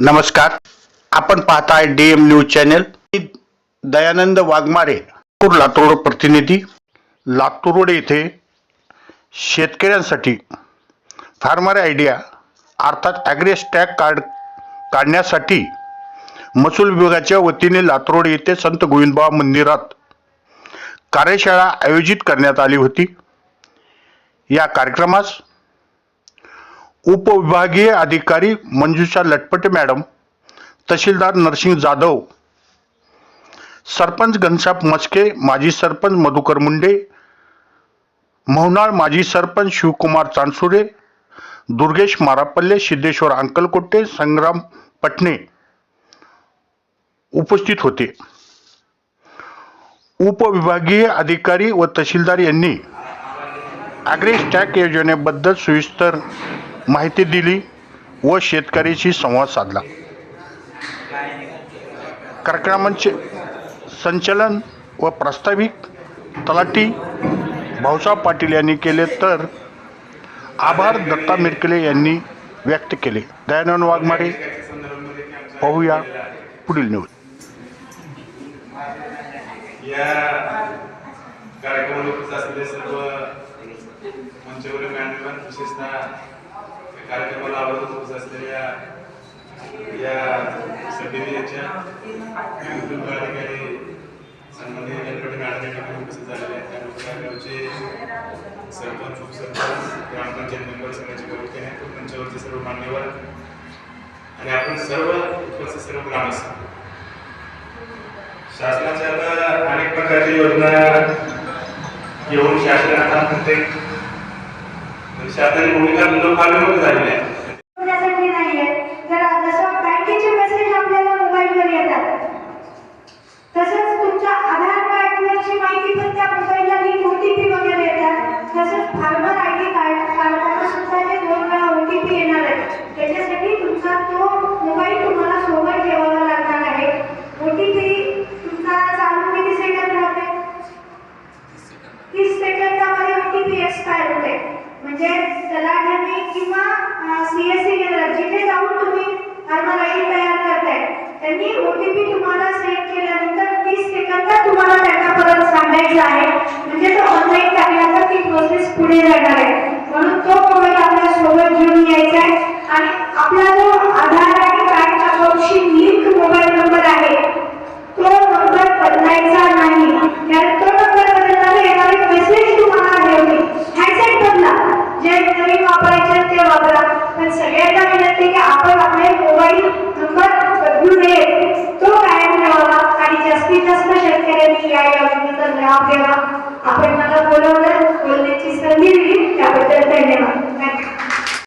नमस्कार. आपण पाहताय D M news channel Dayanand Waghmare Nagpur Latur प्रतिनिधी. लातूर रोड येथे शेतकऱ्यांसाठी फार्मर आयडिया अर्थात ॲग्रेस टॅग कार्ड काढण्यासाठी महसूल विभागाच्या वतीने लातूर रोड येथे संत गोविंदबाबा मंदिरात कार्यशाळा आयोजित करण्यात आली होती. या कार्यक्रमास उपविभागीय अधिकारी मंजुषा लटपटे मॅडम. तहसीलदार नरसिंग जाधव. सरपंच घनशाप मस्के माजी सरपंच मधुकर मुंडे. मोहनाळ माजी सरपंच शिवकुमार चांदसुरे. दुर्गेश मारापल्ले सिद्धेश्वर अंकलकोटे संग्राम पटणे उपस्थित होते. उपविभागीय अधिकारी व तहसीलदार यांनी ॲग्रेस टॅक योजनेबद्दल सविस्तर माहिती दिली व शेतकऱ्याशी संवाद साधला. कार्यक्रमांचे संचलन व प्रास्ताविक तलाठी भाऊसाहेब पाटील यांनी केले तर आभार दत्ता मिरकले यांनी व्यक्त केले. दयानंद वाघमारे पाहूया पुढील न्यूज. या कार्यक्रमाला उपस्थित असलेले सर्व मंचवरील विशेषतः कार्यक्रमाला आवर्जून उपस्थित असलेल्या या समितीच्या विविध अधिकारी संबंधित गणपती मॅडम या ठिकाणी उपस्थित झालेले आहेत. त्यानंतर गावचे सरपंच उपसरपंच ग्रामपंचायत मेंबर सगळ्याचे प्रवृत्तीने मंचावरचे सर्व मान्यवर आणि आपण सर्व उपस्थित सर्व ग्रामस्थ. शासनाच्या अनेक प्रकारच्या योजना येऊन शासन प्रत्येक शासनाची भूमिका लोकांवर झालेली आहे. म्हणजे तलाठ्याने किंवा सीएससी केंद्रात जिथे जाऊन तुम्ही फार्मर तयार करताय त्यांनी ओटीपी तुम्हाला सेंड केल्यानंतर तीस सेकंदात तुम्हाला त्यांना परत सांगायचं आहे. म्हणजे तो ऑनलाईन करण्याचा ती प्रोसेस पुढे जाणार योजनेचा लाभ घ्यावा. आपण मला बोलवलं बोलण्याची संधी दिली त्याबद्दल धन्यवाद.